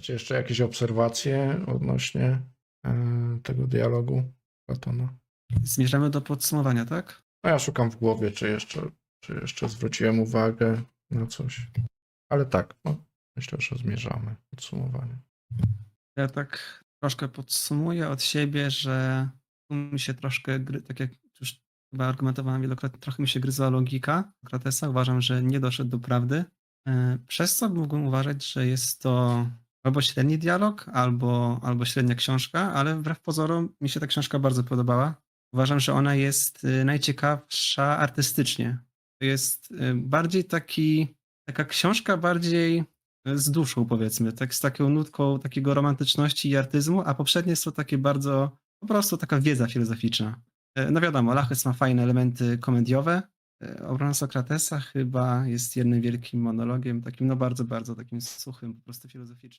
Macie jeszcze jakieś obserwacje odnośnie e, tego dialogu Platona? Zmierzamy do podsumowania, tak? No ja szukam w głowie, czy jeszcze, czy jeszcze zwróciłem uwagę na coś. Ale tak, no, myślę, że zmierzamy. Podsumowanie. Ja tak troszkę podsumuję od siebie, że tu mi się troszkę, gry, tak jak już chyba argumentowałem wielokrotnie, trochę mi się gryzła logika Kratesa. Uważam, że nie doszedł do prawdy. E, Przez co mógłbym uważać, że jest to albo średni dialog, albo, albo średnia książka, ale wbrew pozorom mi się ta książka bardzo podobała. Uważam, że ona jest y, najciekawsza artystycznie. To jest y, bardziej taki, taka książka bardziej z duszą, powiedzmy, tak z taką nutką takiego romantyczności i artyzmu, a poprzednie są takie bardzo, po prostu taka wiedza filozoficzna. E, No wiadomo, Lachys ma fajne elementy komediowe. E, Obrona Sokratesa chyba jest jednym wielkim monologiem, takim no bardzo, bardzo takim suchym, po prostu filozoficznym.